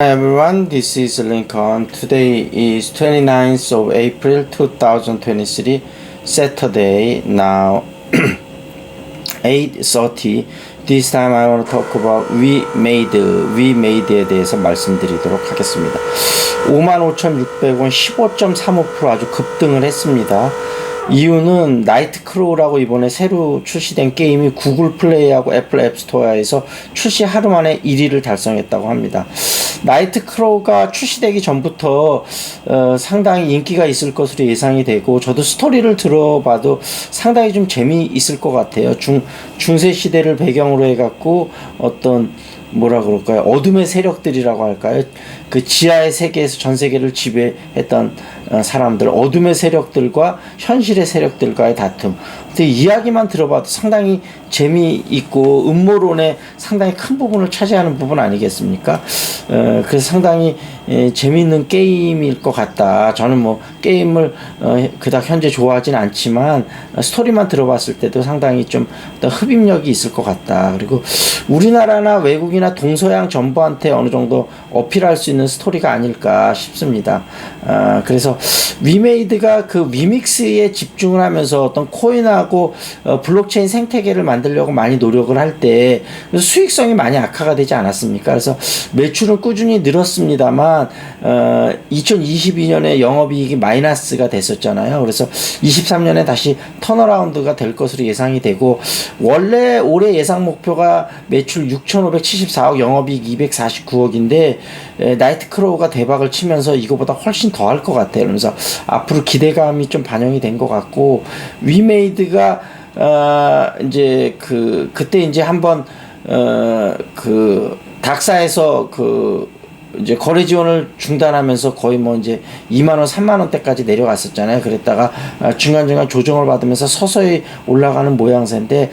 Hi everyone, this is Lincoln. Today is 29th of April 2023, Saturday. Now 8:30. This time I want to talk about We Made, We Made에 대해서 말씀드리도록 하겠습니다. 55,600원 15.35% 아주 급등을 했습니다. 이유는 나이트 크로우라고 이번에 새로 출시된 게임이 구글 플레이하고 애플 앱스토어에서 출시 하루 만에 1위를 달성했다고 합니다. 나이트 크로우가 출시되기 전부터 어, 상당히 인기가 있을 것으로 예상이 되고 저도 스토리를 들어봐도 상당히 좀 재미 있을 것 같아요. 중 중세 시대를 배경으로 해갖고 어떤 뭐라 그럴까요? 어둠의 세력들이라고 할까요? 그 지하의 세계에서 전 세계를 지배했던 어, 사람들, 어둠의 세력들과 현실의 세력들과의 다툼. 근데 이야기만 들어봐도 상당히 재미있고 음모론의 상당히 큰 부분을 차지하는 부분 아니겠습니까? 어, 그래서 상당히 에, 재미있는 게임일 것 같다. 저는 뭐 게임을 어, 그닥 현재 좋아하진 않지만 어, 스토리만 들어봤을 때도 상당히 좀 흡입력이 있을 것 같다. 그리고 우리나라나 외국이나 동서양 전부한테 어느 정도 어필할 수 있는 스토리가 아닐까 싶습니다. 아, 그래서 위메이드가 그 위믹스에 집중을 하면서 어떤 코인하고 어, 블록체인 생태계를 만들려고 많이 노력을 할 때 수익성이 많이 악화가 되지 않았습니까? 그래서 매출은 꾸준히 늘었습니다만 어, 2022년에 영업이익이 마이너스가 됐었잖아요. 그래서 23년에 다시 턴어라운드가 될 것으로 예상이 되고 원래 올해 예상 목표가 매출 6,574억, 영업이익 249억인데 나이트 크로우가 대박을 치면서 이거보다 훨씬 더 할 것 같아요. 그래서 앞으로 기대감이 좀 반영이 된 것 같고 위메이드가 어, 이제 그 그때 이제 한번 어 그 닥사에서 그 이제 거래 지원을 중단하면서 거의 뭐 이제 2만 원, 3만 원대까지 내려갔었잖아요. 그랬다가 아, 중간 중간 조정을 받으면서 서서히 올라가는 모양새인데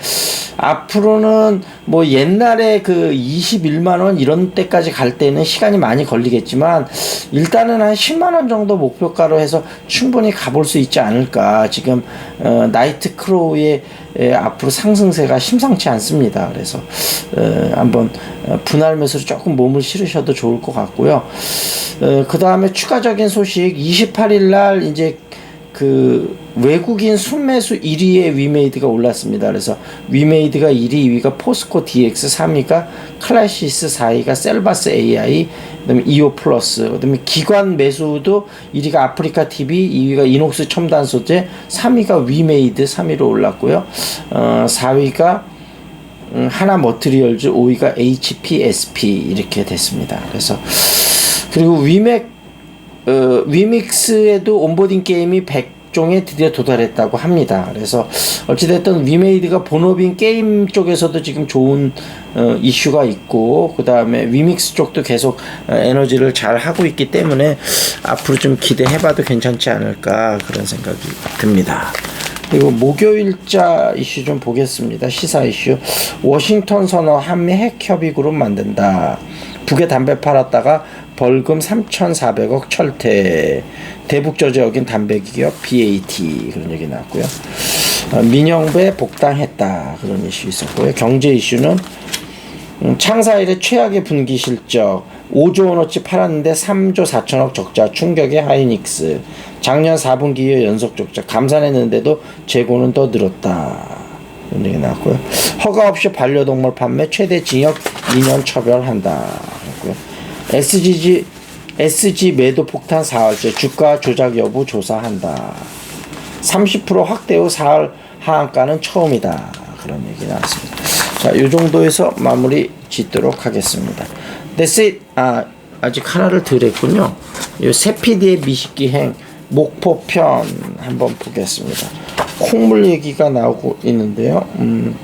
앞으로는 뭐 옛날에 그 21만 원 이런 때까지 갈 때는 시간이 많이 걸리겠지만 일단은 한 10만 원 정도 목표가로 해서 충분히 가볼 수 있지 않을까. 지금 어, 나이트 크로우의 에, 앞으로 상승세가 심상치 않습니다. 그래서 어, 한번 어, 분할 매수로 조금 몸을 실으셔도 좋을 것 같고 요. 어, 그 다음에 추가적인 소식 28일 날 이제 그 외국인 순매수 1위에 위메이드가 올랐습니다. 그래서 위메이드가 1위, 2위가 포스코 DX, 3위가 클래시스, 4위가 셀바스 AI, 그다음에 이오 플러스, 그다음에 기관 매수도 1위가 아프리카 TV, 2위가 이녹스 첨단 소재, 3위가 위메이드 3위로 올랐고요. 어, 4위가 음, 하나 머트리얼즈, 5위가 HPSP 이렇게 됐습니다. 그래서 그리고 위맥 어, 위믹스에도 온보딩 게임이 100종에 드디어 도달했다고 합니다. 그래서 어찌됐든 위메이드가 본업인 게임 쪽에서도 지금 좋은 어, 이슈가 있고 그 다음에 위믹스 쪽도 계속 어, 에너지를 잘 하고 있기 때문에 앞으로 좀 기대해봐도 괜찮지 않을까 그런 생각이 듭니다. 그리고 목요일자 이슈 좀 보겠습니다. 시사 이슈. 워싱턴 선언 한미 핵 협의 그룹 만든다. 북에 담배 팔았다가 벌금 3,400억 철퇴. 대북 저지역인 담배 기업 BAT 그런 얘기 나왔고요. 어, 민영배 복당했다 그런 이슈 있었고요. 경제 이슈는 음, 창사 일의 최악의 분기 실적 5조 원어치 팔았는데 3조 4천억 적자 충격의 하이닉스. 작년 4분기 이후 연속 적자 감산했는데도 재고는 더 늘었다. 이런 얘기 나왔고요. 허가 없이 반려동물 판매 최대 징역 2년 처벌한다. SGG SG 매도 폭탄 사흘째 주가 조작 여부 조사한다. 30% 확대 후 사흘 하한가는 처음이다. 그런 얘기 나왔습니다. 자, 요 정도에서 마무리 짓도록 하겠습니다. It. 아, 아직 하나를 덜 했군요. 요 세피디의 미식기행 목포편 한번 보겠습니다. 콩물 얘기가 나오고 있는데요. 음,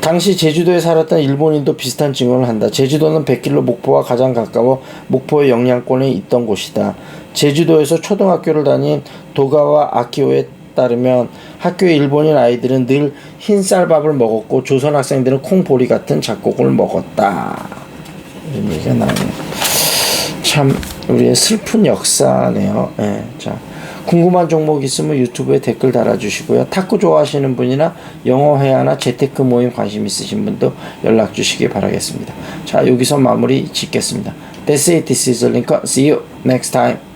당시 제주도에 살았던 일본인도 비슷한 증언을 한다. 제주도는 100km 목포와 가장 가까워 목포의 영향권에 있던 곳이다. 제주도에서 초등학교를 다닌 도가와 아키오의 따르면 학교의 일본인 아이들은 늘 흰쌀밥을 먹었고 조선 학생들은 콩보리 같은 잡곡을 먹었다. 이런 얘기가 나오네요. 참 우리의 슬픈 역사네요. 예, 자 궁금한 종목 있으면 유튜브에 댓글 달아주시고요. 탁구 좋아하시는 분이나 영어 회화나 재테크 모임 관심 있으신 분도 연락 주시기 바라겠습니다. 자, 여기서 마무리 짓겠습니다. That's it. This is Lincoln. See you next time.